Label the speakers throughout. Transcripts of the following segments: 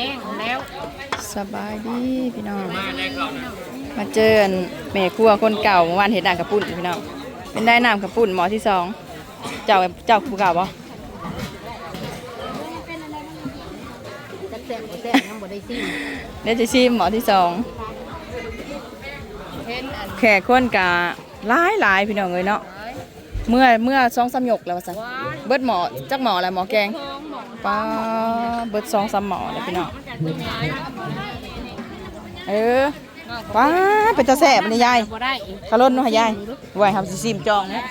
Speaker 1: ห้งแล้ว
Speaker 2: สบายดีพี่น้อง มาเจอกันแม่ครัวคนเก่าเมื่อวานเห็ดน้ำกระปุ่นพี่น้องเป็นได้น้ำกระปุ่นหมอที่สองเจ้าเจ้าผู้เก่าปะ
Speaker 1: จักแซ่บบ่แซ่บยังบ่ได้ซิม
Speaker 2: เดี๋ยวจะชิมหมอที่สอง
Speaker 1: เห็นอัน
Speaker 2: แขกคนกะหลายหลายพี่น้องเลยเนาะเมื่อเมื่อสองสามหยกแล้วว่าสันเบิดหมอจักหมออะไรหมอแกง ป้าเบิดสองสามหมอเลยพี่น้องเออป้าเป็นตาแสบนี่ยาย
Speaker 1: บ่ได้อีก
Speaker 2: ขลุ่นเนาะให้ยายไว้ครับสิซิมจองเนี่ย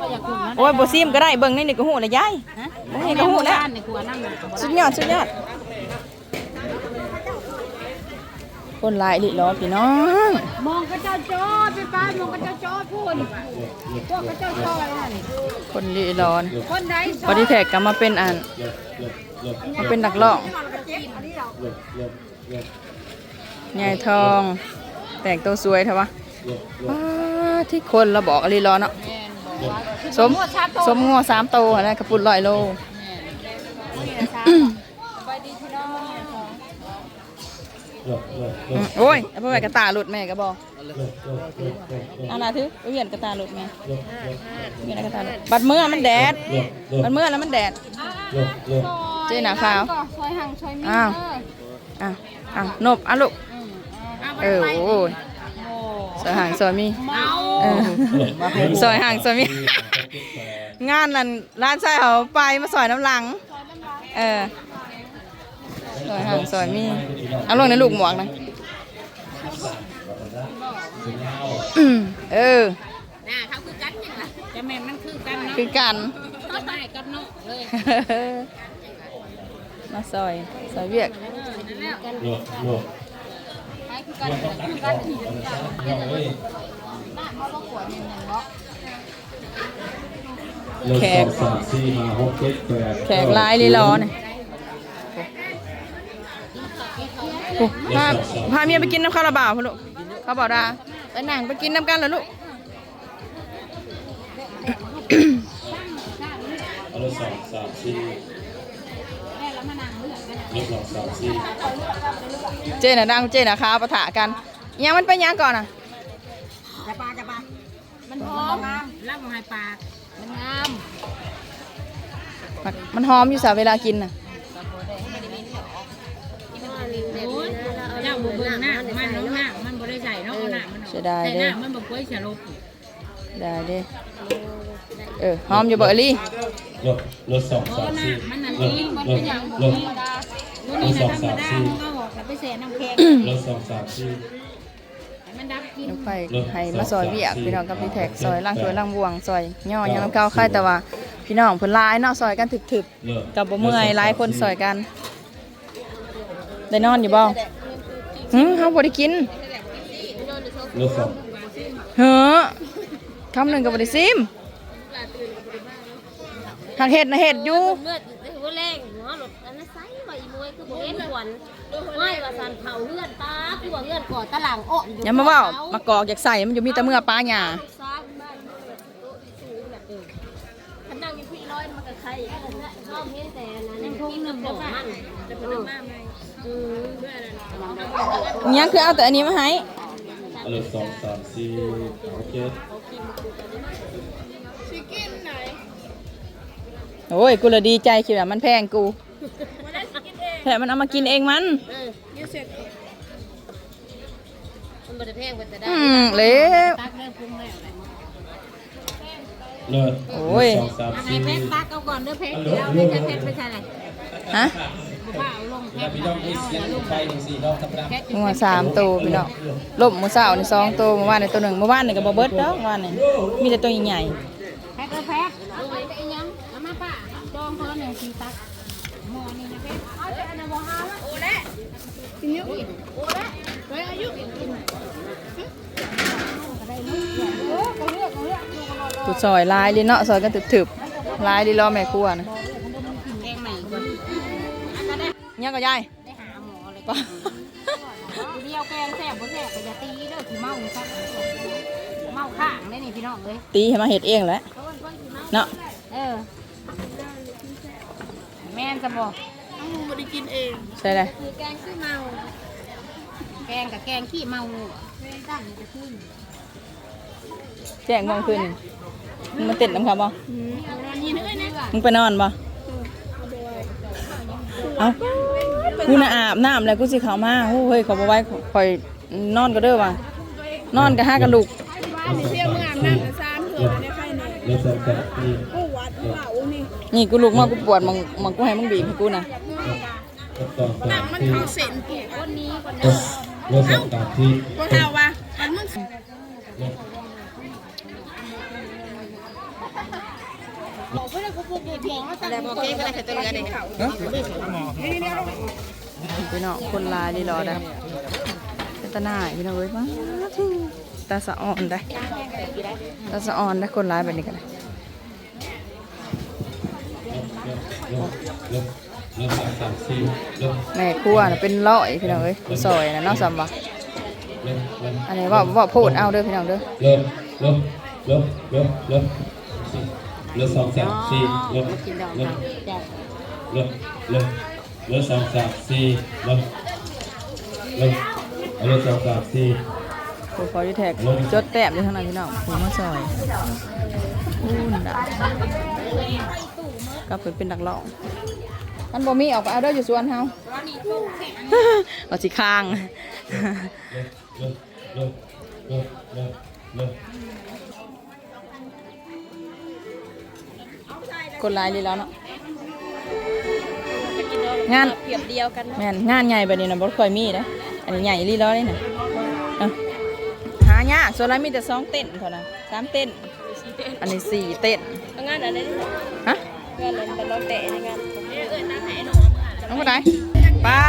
Speaker 1: บ่อยากคุมนะ
Speaker 2: โอ้ยบ่ซิมก็ได้เบิ่งในนี่ก็หูนะยาย
Speaker 1: ฮะ
Speaker 2: บ่เห็นก็หูแล้ว
Speaker 1: ในครัวนั่งน่ะบ่
Speaker 2: สุด
Speaker 1: ได้
Speaker 2: ยอดสุดยอด คนหลายลิล้อพี่น้อง
Speaker 1: มองกระเจ้าจอดไปป้ามองกระเจ้าจอดพูดพวกกระเจ้าจอดนั่น
Speaker 2: คนลิร้อน
Speaker 1: คนใด
Speaker 2: บอดี้แท็กก็มาเป็นอันมาเป็นนักร้องยายทอง แต่งตัวสวยเถอะวะว้าที่คนเราบอกอะไรร้อนเนาะ
Speaker 1: แม่นบอกว่า
Speaker 2: สมสมงัวสามโตวนะกระปุนลอยโล
Speaker 1: อื
Speaker 2: มโอ้ยเอาไปไว้กระตาหลุดแม่ก็บอกเอาล่ะถือเอาเหวียนกระตาหลุดแม่เหวียนกระตาหลุดบัดเมื่อมันแดดบัดเมื่อแล้วมันแดด เจ๊หนาขาว
Speaker 1: ซอยหังซอยมี
Speaker 2: อ้าว อะอะนบอะลูกเออโอ้ยซอยห่างซอยมี
Speaker 1: เมา
Speaker 2: เออซอยห่างซอยมี งานนั่นร้านชายเขาไปมาซอยน้ำหลัง เออ ซอยห่างซอยมี เอาลงในลูกหมวกนะอืมเออ
Speaker 1: น่าเขาคือกันยังล่ะจะแม่นมันคือกันเนาะ
Speaker 2: คือกัน
Speaker 1: จะได้กับนกเลย
Speaker 2: มาซอยซอยเวียก
Speaker 1: นั่นแหละกัน
Speaker 3: โลกโลก
Speaker 1: ไปคือกันคือกันที่จะกันน่าเขาบ่ขวดนี่นั่นเนาะ
Speaker 3: โลกสองสามสี่ห้าหกเจ็ดแปด
Speaker 2: แขกหลายลีรอเนี่ย โอ้พาพาเมียไปกินน้ำข้าวระบาวพ่อลูกเขาบอกดาไปนั่งไปกินน้ำกันเหรอลูก
Speaker 3: โลกสองสามสี่
Speaker 1: แม่แล้วมานั่งเลือกกัน
Speaker 3: โลกสองสามสี่
Speaker 2: เจน่ะดังเจน่ะขาวปะทะกันยังมันไปยังก่อนอะ
Speaker 1: จะปลาจะปลามันหอมรับมาให้ปากมันงาม
Speaker 2: มันมันหอมอยู่สาเวลากินน่ะ
Speaker 1: สี
Speaker 2: ยดาย
Speaker 1: แต่ห
Speaker 2: เด้
Speaker 1: น้ามันบ่กล้วยฉลบ
Speaker 2: ได้เด้เออหอมอยู่บ่เอลี่
Speaker 3: โลกโลกสอง
Speaker 1: โอ้
Speaker 3: สาม
Speaker 1: หน้า
Speaker 3: สี่
Speaker 1: มันนั่น
Speaker 3: โล
Speaker 1: เอกงมัน
Speaker 3: โล
Speaker 1: เป็
Speaker 3: ก
Speaker 1: นอย่าง
Speaker 3: โลก
Speaker 1: ธรรมดาดูนี่นะธรรมดามันก็ออกแล้วไปแส่น้ำแข็ง
Speaker 3: โลกสองสามสี่
Speaker 1: ให้มันดับกิน
Speaker 2: น้ำไฟให้มาซอยเวียกพี่น้องกับพี่แท็กซอยล่างช่วยล่างบวงซอยย่อยังน้ำเก้าวค่ายแต่ว่า พี่น้องเพิ่นหลายเนาะซอยกันถึบๆ
Speaker 3: โลก
Speaker 2: กับบ่เมื่อยหลายคนซอยกัน ได้นอนอยู่บ่หืมเฮาบ่ได้กิน
Speaker 3: โลกสอง
Speaker 2: เฮ้อคำหนึ่งก็บ่ได้ซิมหักเห็ดนะเห็ดอยู่
Speaker 4: เมื่อหัวแรงหัวหลดอันนั้นไซว่าอีมวยคือบ่เห็นหวนไม่ว่าสันเผาเลื่อนตาคือว่าเลื่อนก่อตะหลังอ่อนอยู่
Speaker 2: อย่ามาว้ามากอกอยากใส่มันอยู่มีแต่เมื่อป้าหญ้า
Speaker 4: ซ้ำบ้านเมื่อโต๊ะสูงแบบเดิมขันนั่งอยู่พี่ร้อยมันก็ใครชอบเห็นแต่นั้นกินน้ำบ่มันจะเป็นน้ำมาอืม
Speaker 2: ยังคือเอาแต่อันนี้มาให้
Speaker 3: โลกสองสามสี่โอเค
Speaker 2: โอ้ย กูละดีใจคิดว่ามันแพงกูแต่มันเอามากินเองมัน
Speaker 4: เออมันบ่ได้แพงกว่าจะได้
Speaker 2: อืมเละ
Speaker 1: ตักเริ่มปรุงแล้วแหละ
Speaker 3: โลก
Speaker 2: โอ้ย
Speaker 3: สองสาม
Speaker 1: อันไหน
Speaker 3: สี่
Speaker 1: เพชรตักเอาก่อนเด้อเพชรเดี๋ยวเอาเลยเพชรไม่ใช่อะไร
Speaker 2: ฮะ
Speaker 1: บ่ว่าเอาลงเพชรเอาเอาลงไปเพชร
Speaker 2: งัวสามตัวพี่น้องลบหมูสาวนี่สองตัวเมื่อวานในตัวหนึ่งเมื่อวานในก็บ่เบิร์ดดอกเมื่อวานนี่มีแต่ตัวใหญ่
Speaker 1: เพชรเด้อเพชรเอาไว้ได้อีหยังเอามาป้าจองคนละหนึ่งสี่ตักหมอนี่นะเพชรเอาแต่อันนั้นบ่หาละโอ้แล้กินเยอะอีกโอ้แล้ไว้อายุก็ได้ลูกเออก็เลือกก็เลือกลูกก็รอรอ
Speaker 2: ๆกูซอยลายเลยเนาะซอยกันถึบๆลายดีรอแม่ครัวนะ ยังก็ยาย
Speaker 1: ได้หาหมอเลยก็เดียวแกงแซ่บบ่แซ่บก็อย่าตีเด้อขี้เมาซักเมาข้างได้นี่พี่น้องเอ้ย
Speaker 2: ตีให้มาเห็ดเองแหละเนาะ
Speaker 1: เออแม่นจะบอกไม่ได้กินเอง
Speaker 2: ใช่เลย
Speaker 4: คือแกงขี้เมา
Speaker 1: แกงกับแกงขี้เมาตั้งจะขึ้น
Speaker 2: แจ้งมองขึ้นมึงมาติดน้ำครับบ่
Speaker 1: นี่นึกเลยนะ
Speaker 2: มึงไปนอนบ่เอ้า กูน่ะอาบน้ำแล้วกูสิเข้ามาโอ้เฮ้ยเขาบอกไว้คอยนอนก็เด้อว่ะนอนกับห้ากระลูก
Speaker 1: บ้านเที่ยวเมื่ออาบน้ำกับซ้ำเถื่อนในไข่เนี่ย
Speaker 3: รถสองสามสี่
Speaker 1: กูวัดเหล่านี่
Speaker 2: นี่กูลูกมากูปวดมึงมึงกูให้มึงบีบให้กูนะ
Speaker 3: รถสองสาม
Speaker 1: มัน
Speaker 3: สี่
Speaker 1: เข้าเส้นกูคนนี้คน
Speaker 3: รถรถสองสามสี่
Speaker 1: ก็เท่าว่า
Speaker 2: พี่น้องคนลายดีรอได้ตาหน้าพี่น้องเว้ยมาตาสะอ่อนได้ตาสะอ่อนได้คนร้ายแบบนี้กันเลยแม่ครัวน่ะเป็นร้อยพี่น้องเอ้ยซอยนะน้องสำบักอันนี้ว่าว่าพูดเอาเด้อพี่น้องเด้อ
Speaker 3: รถรถรถรถรถรถสองสามสี่รถรถรถรถรถสองสามสี่รถรถรถสองสามสี่
Speaker 2: ผูขอยแท็กจดแต้มอยู่ทางนั้นพี่น้องผูมาซอยอู้นด่าก็เป็นเป็นนักร้องมันบ่มีออกไปเอาเด้ออยู่สวนเฮาเอาสิข้าง คนร้ายดีแล้วเนาะงาน
Speaker 4: เปรียบเดียวกัน
Speaker 2: แม่นงานใหญ่แบบนี้นะบ่ค่อยมีนะอันนี้ใหญ่ลีล้อเลยนะเอาหายากส่วนไรมีแต่สองเต้นเท่านั้นสามเต้นอันนี้สี่เต้น
Speaker 4: งานอะไรนี่
Speaker 2: ฮะ
Speaker 4: งานอะไรแต่เราเตะในงานเออนั่งไหนหนู
Speaker 2: น้องคนไหนปลา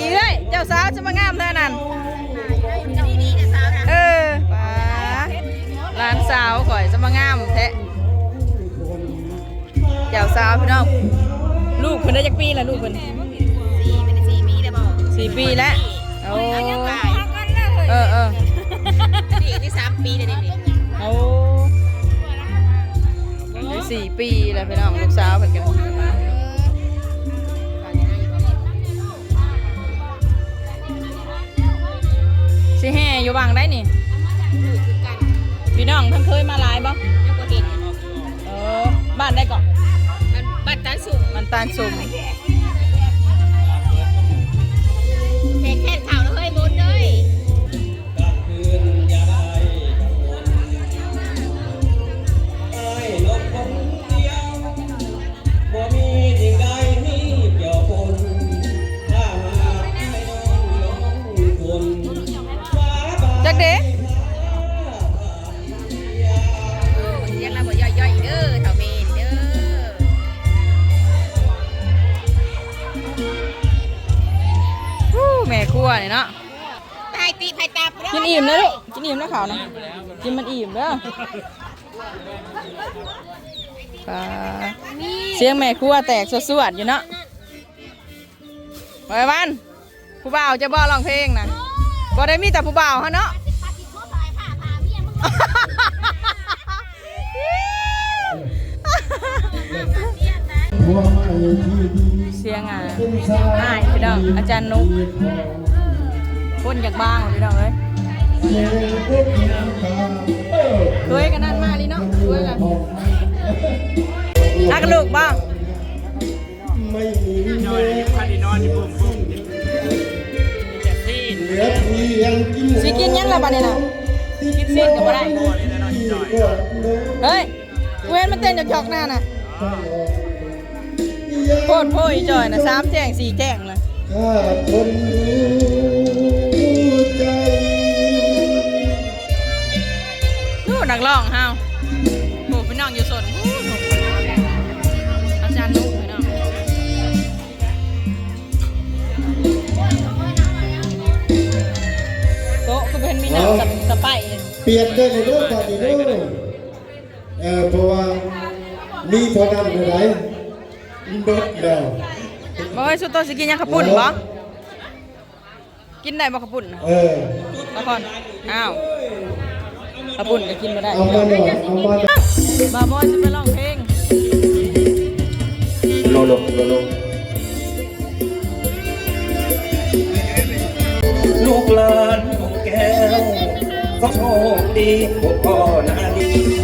Speaker 2: อีเอ้ยเจ้าสาวจะมางามเท่านั้น
Speaker 4: นี่นี่นะสาวนะ
Speaker 2: เออปลาหลานสาวก่อยจะมางามแท้เจ้า สาวพี่น้องลูกเพิ่นได้จักปีแล้วลูกเพิ่น
Speaker 4: สี่เป็นสี่ปีเลยบอก
Speaker 2: สี่ปีแล้วโอ้
Speaker 4: ยังไง
Speaker 2: เออเออ
Speaker 4: สี่นี่สามปีเลยนี่
Speaker 2: โอ้ได้สี่ปีแล้วพี่น้องลูกสาวเพิ่นกันสิแห่อยู่บางได้นี่พี่น้องเพิ่นเคยมาหลายบ่
Speaker 4: ยังก็เห็น
Speaker 2: เออบ้านได้ก่อน
Speaker 4: มัน บัตรตาสูง
Speaker 2: มันตาลสุ่ม กิ
Speaker 4: นอิ่มนะ
Speaker 2: ลูกกินอิ่มนะขาวนะกินมันอิ่มเด้อปลาเสียงแม่ครัวแตกสวดๆอยู่เนาะไปวันผู้บ่าวจะบ่ร้องเพลงนะบ่ได้มีแต่ผู้บ่าวฮะเนาะเสียงอะอ้ายพี่น้องอาจารย์นุกคนอยากบ้างพี่น้องเอ้ย เคยกันนั่นมาลีเนาะเคยกันนักลูกบ้าง
Speaker 5: เหลือเพียงกิน
Speaker 2: สิกินยังละบ้านี่นะกินสิ้นก็บ่ได้เฮ้ยเห็นมันเต้นจอกๆหน้าน่ะโคตรโพยจ่อยนะสามแจ้งสี่แจ้งเลย
Speaker 5: นั
Speaker 2: กร้องเฮาโอ้พี่น้องอยู่สนอาจารย์นุกพี่น้องโต๊ะคือเป็นมีหนังสะสะไป
Speaker 5: เปลี่ยนได้ในโลกตอนนี้เด้อเออเพราะว่ามีเท่านั้นเท่ไหร่เบิดแล้ว
Speaker 2: บ่ให้สุดโตสิกินยังขปุ่นบ่กินได้บ่ขับปุ่น
Speaker 5: เออ
Speaker 2: ละครอ้าว กาะปุ่นก็กิน
Speaker 5: มาได้บาบอ
Speaker 2: บอยจะไปร้องเพลง
Speaker 3: โลโลงลโลงลูกหลานของแก้วก็โชคดีพวพ่อนาดี